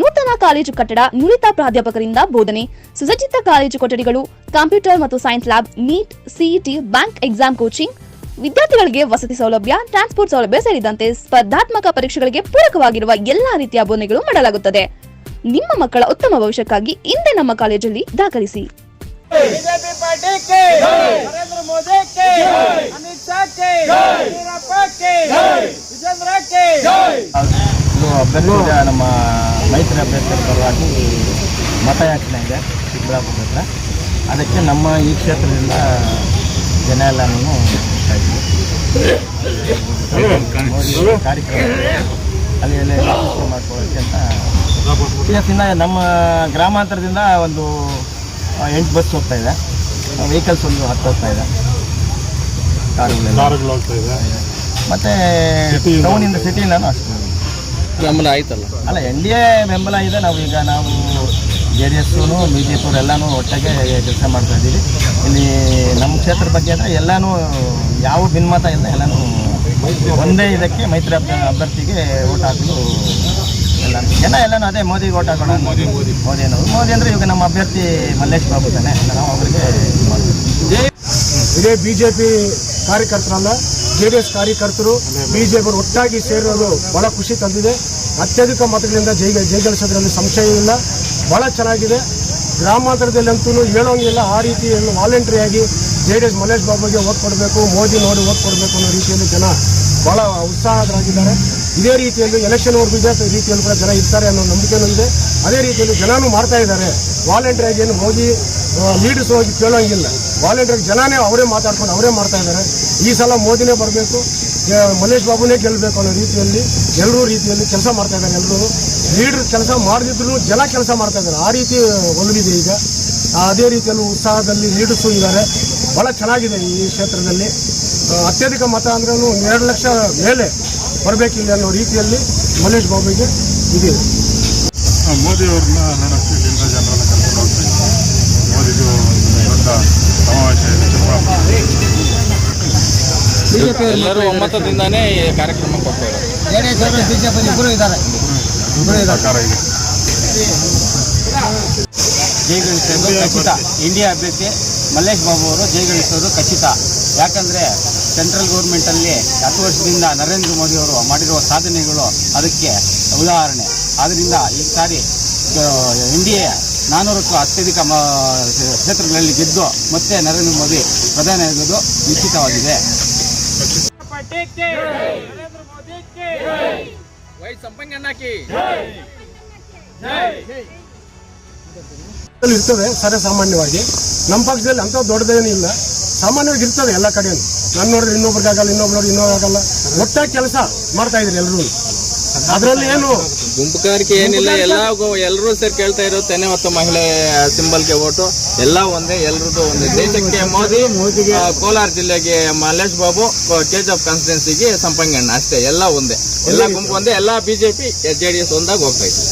ನೂತನ ಕಾಲೇಜು ಕಟ್ಟಡ ನುರಿತ ಪ್ರಾಧ್ಯಾಪಕರಿಂದ ಬೋಧನೆ. ಸುಸಜ್ಜಿತ ಕಾಲೇಜು ಕೊಠಡಿಗಳು ಕಂಪ್ಯೂಟರ್ ಮತ್ತು science lab NEET CET bank exam coaching. ವಿದ್ಯಾರ್ಥಿಗಳಿಗೆ ವಸತಿ ಸೌಲಭ್ಯ ಟ್ರಾನ್ಸ್ಪೋರ್ಟ್ ಸೌಲಭ್ಯ ಸೇರಿದಂತೆ ಸ್ಪರ್ಧಾತ್ಮಕ ಪರೀಕ್ಷೆಗಳಿಗೆ ಪೂರಕವಾಗಿರುವ ಎಲ್ಲಾ ರೀತಿಯ ಬೋಧನೆಗಳು ಮಾಡಲಾಗುತ್ತದೆ. ನಿಮ್ಮ ಮಕ್ಕಳ ಉತ್ತಮ ಭವಿಷ್ಯಕ್ಕಾಗಿ ಇಂದೇ ನಮ್ಮ ಕಾಲೇಜಲ್ಲಿ ದಾಖಲಿಸಿ. ನಮ್ಮ ಮೈತ್ರಿ ಅಭ್ಯರ್ಥಿಗಳ ಪರವಾಗಿ ಮತಯಾಚನೆ ಇದೆ ಚಿಕ್ಕಬಳ್ಳಾಪುರ ಹತ್ರ. ಅದಕ್ಕೆ ನಮ್ಮ ಈ ಕ್ಷೇತ್ರದಿಂದ ಜನ ಎಲ್ಲನೂ ಹೋಗ್ತಾ ಇದ್ದೀವಿ. ಕಾರ್ಯಕ್ರಮ ಅಲ್ಲಿ ಎಲ್ಲ ಮಾಡ್ಕೊಳ್ಳೋಕ್ಕೆ ಅಂತ. ಇವತ್ತಿಂದ ನಮ್ಮ ಗ್ರಾಮಾಂತರದಿಂದ ಒಂದು ಎಂಟು ಬಸ್ ಹೋಗ್ತಾ ಇದೆ. ವೆಹಿಕಲ್ಸ್ ಒಂದು ಹತ್ತು ಹೋಗ್ತಾ ಇದೆ. ಕಾರುಗಳೆಲ್ಲ. ಮತ್ತು ಟೌನಿಂದ ಸಿಟಿಯಿಂದನೂ ಅಷ್ಟು. ಬೆಂಬಲ ಆಯ್ತಲ್ಲ? ಅಲ್ಲ ಎನ್ ಡಿ ಎ ಬೆಂಬಲ ಇದೆ. ನಾವು ಈಗ ನಾವು J D S B J P ಎಲ್ಲನೂ ಒಟ್ಟಾಗೆ ಕೆಲಸ ಮಾಡ್ತಾ ಇದ್ದೀವಿ. ಇಲ್ಲಿ ನಮ್ಮ ಕ್ಷೇತ್ರ ಬಗ್ಗೆ ಅಂದರೆ ಎಲ್ಲನೂ ಯಾವ ಭಿನ್ಮತ ಇಲ್ಲ. ಎಲ್ಲನೂ ಒಂದೇ ಇದಕ್ಕೆ ಮೈತ್ರಿ ಅಭ್ಯ- ಅಭ್ಯರ್ಥಿಗೆ ಓಟ್ ಹಾಕಲು ಎಲ್ಲ ಜನ ಎಲ್ಲನೂ ಅದೇ ಮೋದಿಗೆ ಓಟ್ ಹಾಕೋಣ ಮೋದಿ ಮೋದಿ. ಮೋದಿ ಅನ್ನೋದು. ಮೋದಿ ಅಂದರೆ ಈಗ ನಮ್ಮ ಅಭ್ಯರ್ಥಿ ಮಲ್ಲೇಶ್ ಬಾಬು ತಾನೆ. ನಾವು ಅವರಿಗೆ ಇದೇ ಬಿ ಜೆ ಪಿ ಕಾರ್ಯಕರ್ತರಲ್ಲ. ಜೆ ಡಿ ಎಸ್ ಕಾರ್ಯಕರ್ತರು ಬಿಜೆಪಿ ಒಟ್ಟಾಗಿ ಸೇರೋದು ಬಹಳ ಖುಷಿ ತಂದಿದೆ. ಅತ್ಯಧಿಕ ಮತಗಳಿಂದ ಜೈ ಜಯಗಳಿಸೋದ್ರಲ್ಲಿ ಸಂಶಯವಿಲ್ಲ ಬಹಳ ಚೆನ್ನಾಗಿದೆ. ಗ್ರಾಮಾಂತರದಲ್ಲಂತೂ ಹೇಳೋಂಗಿಲ್ಲ ಆ ರೀತಿ ವಾಲಂಟ್ರಿಯಾಗಿ ಜೆ ಡಿ ಎಸ್ ಮಲ್ಲೇಶ್ ಬಾಬುಗೆ ಓಟ್ ಕೊಡಬೇಕು, ಮೋದಿ ನೋಡಿ ಓಟ್ ಕೊಡಬೇಕು ಅನ್ನೋ ರೀತಿಯಲ್ಲಿ ಜನ ಬಹಳ ಉತ್ಸಾಹರಾಗಿದ್ದಾರೆ ಇದೇ ರೀತಿಯಲ್ಲಿ ಎಲೆಕ್ಷನ್ವರೆಗೂ ಇದೇ ರೀತಿಯಲ್ಲಿ ಕೂಡ ಜನ ಇರ್ತಾರೆ ಅನ್ನೋ ನಂಬಿಕೆನೂ ಇದೆ. ಅದೇ ರೀತಿಯಲ್ಲಿ ಜನನೂ ಮಾಡ್ತಾ ಇದ್ದಾರೆ. ವಾಲಂಟ್ರಿಯಾಗಿ ಏನು ಹೋಗಿ ಲೀಡರ್ಸ್ ಹೋಗಿ ಕೇಳೋಂಗಿಲ್ಲ. ವಾಲಂಟಿಯರ್ ಜನನೇ ಅವರೇ ಮಾತಾಡ್ಕೊಂಡು ಅವರೇ ಮಾಡ್ತಾ ಇದ್ದಾರೆ. ಈ ಸಲ ಮೋದಿನೇ ಬರಬೇಕು ಮಲ್ಲೇಶ್ ಬಾಬುನೇ ಗೆಲ್ಲಬೇಕು ಅನ್ನೋ ರೀತಿಯಲ್ಲಿ ಎಲ್ಲರೂ ರೀತಿಯಲ್ಲಿ ಕೆಲಸ ಮಾಡ್ತಾ ಇದ್ದಾರೆ ಎಲ್ಲರೂ. ಲೀಡರ್ ಕೆಲಸ ಮಾಡದಿದ್ರು ಜನ ಕೆಲಸ ಮಾಡ್ತಾ ಇದ್ದಾರೆ. ಆ ರೀತಿ ಒಲವಿದೆ ಈಗ. ಅದೇ ರೀತಿಯಲ್ಲಿ ಉತ್ಸಾಹದಲ್ಲಿ ಲೀಡರ್ಸು ಇದ್ದಾರೆ. ಭಾಳ ಚೆನ್ನಾಗಿದೆ ಈ ಕ್ಷೇತ್ರದಲ್ಲಿ. ಅತ್ಯಧಿಕ ಮತ ಅಂದ್ರೂ ಎರಡು ಲಕ್ಷ ಮೇಲೆ ಬರಬೇಕಿಲ್ಲ ಅನ್ನೋ ರೀತಿಯಲ್ಲಿ ಮಲ್ಲೇಶ್ ಬಾಬುಗೆ ಇದೆ. ಮೋದಿ ಅವ್ರನ್ನ ನನ್ನ ಇಲ್ಲಿಂದ ಜನರನ್ನು ಕರ್ಕೊಂಡು ಹೋಗ್ತಾ ಮೋದಿಗೆ ಮೋದಿದು ಒಂದು ದೊಡ್ಡ ಸಮಾವೇಶ ಇದೆ ಬಿಜೆಪಿ ಎಲ್ಲರೂ ಒಮ್ಮತದಿಂದಾನೇ ಈ ಕಾರ್ಯಕ್ರಮಕ್ಕೆ ಇಬ್ಬರು ಇದ್ದಾರೆ. ಸರ್ಕಾರ ಇದೆ. ಜಯಗಳಿಸೋದು ಖಚಿತ. ಇಂಡಿಯಾ ಅಭ್ಯರ್ಥಿ ಮಲ್ಲೇಶ್ ಬಾಬು ಅವರು ಜಯಗಳಿಸೋದು ಖಚಿತ. ಯಾಕಂದರೆ ಸೆಂಟ್ರಲ್ ಗೌರ್ಮೆಂಟಲ್ಲಿ ಹತ್ತು ವರ್ಷದಿಂದ ನರೇಂದ್ರ ಮೋದಿಯವರು ಮಾಡಿರುವ ಸಾಧನೆಗಳು ಅದಕ್ಕೆ ಉದಾಹರಣೆ. ಆದ್ದರಿಂದ ಈ ಸಾರಿ ಎನ್ ಡಿ ಎ ನಾನ್ನೂರಕ್ಕೂ ಅತ್ಯಧಿಕ ಕ್ಷೇತ್ರಗಳಲ್ಲಿ ಗೆದ್ದು ಮತ್ತೆ ನರೇಂದ್ರ ಮೋದಿ ಪ್ರಧಾನಿಯಾಗುವುದು ನಿಶ್ಚಿತವಾಗಿದೆ. ಇರ್ತದೆ ಸರ್ವೇ ಸಾಮಾನ್ಯವಾಗಿ ನಮ್ಮ ಪಕ್ಷದಲ್ಲಿ ಅಂತ ದೊಡ್ಡದೇನಿಲ್ಲ ಸಾಮಾನ್ಯವಾಗಿ ಇರ್ತದೆ ಎಲ್ಲ ಕಡೆಯೂ. ನಾನು ನೋಡಿದ್ರೆ ಇನ್ನೊಬ್ರಿಗೆ ಆಗಲ್ಲ ಇನ್ನೊಬ್ರು ನೋಡಿ ಇನ್ನೊಬ್ರು ಆಗಲ್ಲ. ಒಟ್ಟಾಗಿ ಕೆಲಸ ಮಾಡ್ತಾ ಇದ್ರಿ ಎಲ್ರು. ಅದರಲ್ಲಿ ಏನು ಗುಂಪುಗಾರಿಕೆ ಏನಿಲ್ಲ ಎಲ್ಲ ಎಲ್ಲರೂ ಸೇರಿ ಕೇಳ್ತಾ ಇರೋ ತೆನೆ ಮತ್ತು ಮಹಿಳೆ ಸಿಂಬಲ್ಗೆ ಓಟು. ಎಲ್ಲ ಒಂದೇ ಎಲ್ರದ್ದು ಒಂದೇ. ದೇಶಕ್ಕೆ ಮೋದಿ ಮೋದಿಗೆ ಕೋಲಾರ ಜಿಲ್ಲೆಗೆ ಮಲ್ಲೇಶ್ ಬಾಬು ಚೇಂಜ್ ಆಫ್ ಕಾನ್ಸ್ಟಿಟ್ಯೂನ್ಸಿಗೆ ಸಂಪಂಗಣ್ಣ ಅಷ್ಟೇ ಎಲ್ಲ ಒಂದೇ. ಎಲ್ಲ ಗುಂಪು ಒಂದೇ ಎಲ್ಲ ಬಿಜೆಪಿ ಜೆ ಡಿ ಎಸ್ ಒಂದಾಗಿ ಹೋಗ್ತಾ ಇತ್ತು